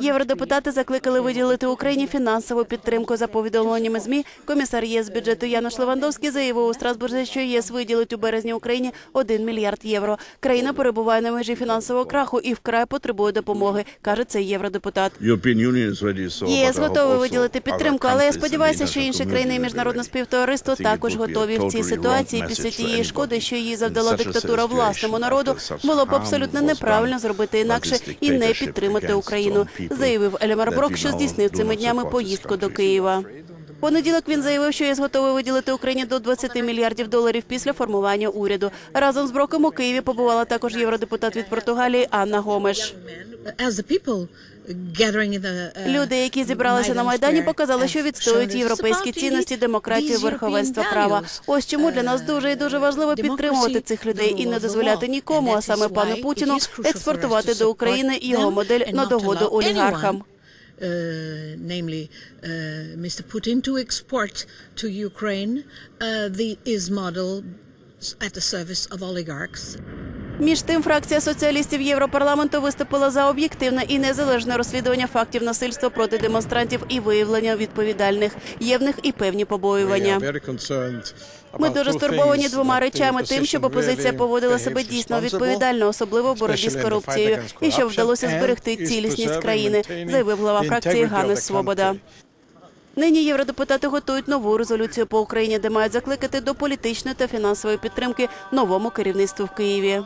Євродепутати закликали виділити Україні фінансову підтримку. За повідомленнями змі, комісар ЄС бюджету Януш Левандовський заявив у Страсбурзі, що ЄС виділить у березні Україні 1 мільярд євро. Країна перебуває на межі фінансового краху і вкрай потребує допомоги, каже цей євродепутат. ЄС готовий виділити підтримку, але я сподіваюся, що інші країни і міжнародне співтовариство також готові в цій ситуації після тієї шкоди, що їй завдала диктатура власному народу. Було б абсолютно неправильно зробити інакше і не підтримати Україну, заявив Елемар Брок, що здійснив цими днями поїздку до Києва. Понеділок він заявив, що ЄС готовий виділити Україні до 20 мільярдів доларів після формування уряду. Разом з Броком у Києві побувала також євродепутат від Португалії Анна Гомеш. Uh, Люди, які зібралися на майдані, показали, що відстоюють європейські цінності, демократію, верховенство права. Ось чому для нас дуже і дуже важливо підтримувати цих людей і не дозволяти нікому, а саме пану Путіну, експортувати до України його модель на догоду олігархам. Uh, namely, uh, Mr. Putin, to export to Ukraine uh, the is model at the service of oligarchs. Між тим, фракція соціалістів Європарламенту виступила за об'єктивне і незалежне розслідування фактів насильства проти демонстрантів і виявлення відповідальних. Є в них і певні побоювання. Ми дуже стурбовані двома речами: тим, щоб опозиція поводила себе дійсно відповідально, особливо в боротьбі з корупцією, і щоб вдалося зберегти цілісність країни, заявив глава фракції Ганнес Свобода. Нині євродепутати готують нову резолюцію по Україні, де мають закликати до політичної та фінансової підтримки новому керівництву в Києві.